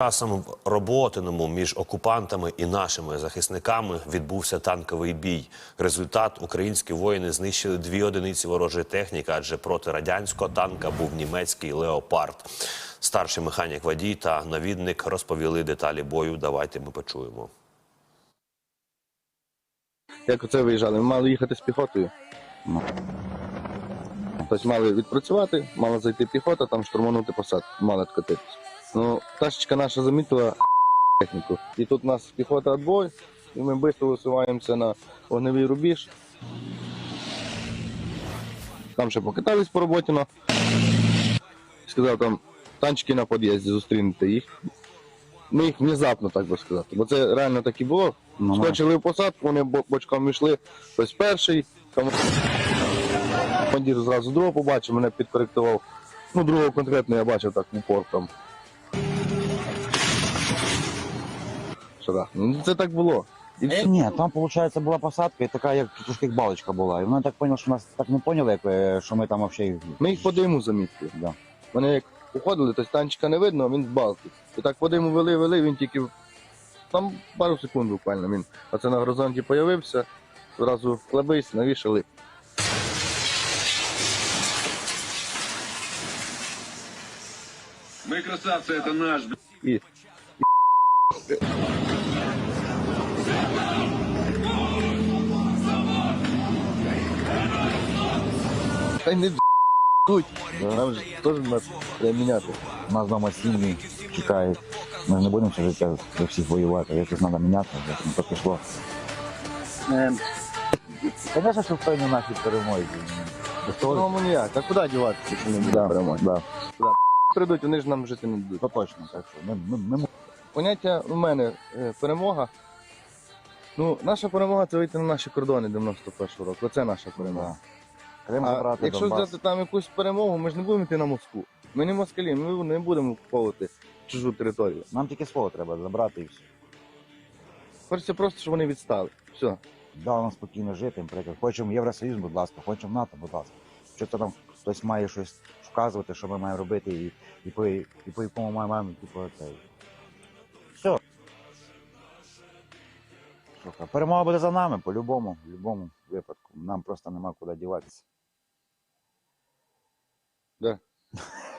Часом в Роботиному між окупантами і нашими захисниками відбувся танковий бій. Результат українські воїни знищили дві одиниці ворожої техніки, адже проти радянського танка був німецький леопард. Старший механік водій та навідник розповіли деталі бою. Давайте ми почуємо. Як оце виїжджали? Ми мали їхати з піхотою. Ну. Тобто мали відпрацювати, мала зайти піхота, там штурманути посадку, мали откатитись. Ну, ташечка наша замітила техніку. І тут у нас піхота відбой, і ми швидко висуваємося на вогневий рубіж. Там ще покатались по роботі, но сказав там танчики на під'їзді, зустрінете їх. Ми їх внезапно, так би сказати. Бо це реально так і було. Ну, Скочили в посадку, вони бо- бочком йшли. Хтось перший, командир зразу другого побачив, мене підкоректував. Ну, другого конкретно я бачив так в упор там. Шарах. Ну, це так було. І все. Ні, там, виходить, була посадка і така, як трошки як балочка була. І вони так поняли, що нас так не поняли, як, е, що ми там взагалі. Ми їх по диму замітили. Да. Вони як уходили, то танчика не видно, а він з балки. І так по диму вели, вели, він тільки там пару секунд буквально. Він оце на горизонті з'явився, зразу клебись, навішали. Мы красавцы, это наш, блядь. І Хай не б***уть. Нам же теж нас треба міняти. Нас вдома сім'ї чекають. Ми ж не будемо все життя за всіх воювати. Якось треба міняти, як ну, то пішло. Звісно, що впевнені в нашій перемозі. Без того, Ну ніяк, а куди діватися, якщо не буде перемоги? да, Прийдуть, вони ж нам жити не дадуть. то точно. Так що ми, ми, ми Поняття у мене е, перемога. Ну, наша перемога це вийти на наші кордони 91-го року. Оце наша перемога. Крим А якщо взяти там якусь перемогу, ми ж не будемо йти на Москву. Ми не москалі, ми не будемо куповувати чужу територію. Нам тільки слово треба забрати і все. Хочеться просто, щоб вони відстали. Все. Дали нам спокійно жити, наприклад. Хочемо Євросоюз, будь ласка, хочемо НАТО, будь ласка. Що то там хтось має щось вказувати, що ми маємо робити, і, і, по, і по якому ми маємо, типу, цей. Слухай, перемога буде за нами, по-любому, в будь-якому випадку. Нам просто нема куди діватися. Да.